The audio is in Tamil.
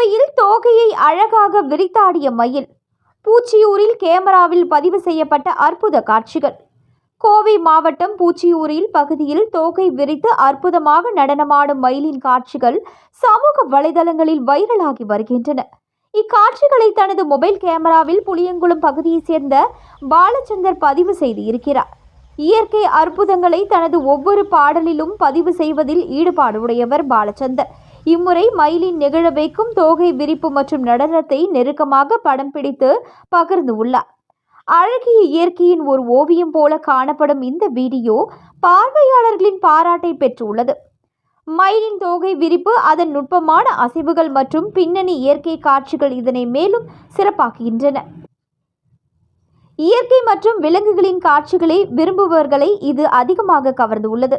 கோவையில் தோகையை அழகாக விரித்தாடிய மயில். பூச்சியூரில் கேமராவில் பதிவு செய்யப்பட்ட அற்புத காட்சிகள். கோவை மாவட்டம் பூச்சியூரில் பகுதியில் தோகை விரித்து அற்புதமாக நடனமாடும் மயிலின் காட்சிகள் சமூக வலைதளங்களில் வைரலாகி வருகின்றன. இக்காட்சிகளை தனது மொபைல் கேமராவில் புளியங்குளம் பகுதியைச் சேர்ந்த பாலச்சந்தர் பதிவு செய்து இருக்கிறார் இயற்கை அற்புதங்களை தனது ஒவ்வொரு பாடலிலும் பதிவு செய்வதில் ஈடுபாடு உடையவர் பாலச்சந்தர். இம்முறை மயிலின் நிகழ வைக்கும் தோகை விரிப்பு மற்றும் நடனத்தை நெருக்கமாக படம் பிடித்து பகிர்ந்து உள்ளார். அழகிய இயற்கையின் ஒரு ஓவியம் போல காணப்படும் இந்த வீடியோ பார்வையாளர்களின் பாராட்டை பெற்றுள்ளது. மயிலின் தோகை விரிப்பு அதன் நுட்பமான அசைவுகள் மற்றும் பின்னணி இயற்கை காட்சிகள் இதனை மேலும் சிறப்பாக்குகின்றன. இயற்கை மற்றும் விலங்குகளின் காட்சிகளை விரும்புபவர்களை இது அதிகமாக கவர்ந்துள்ளது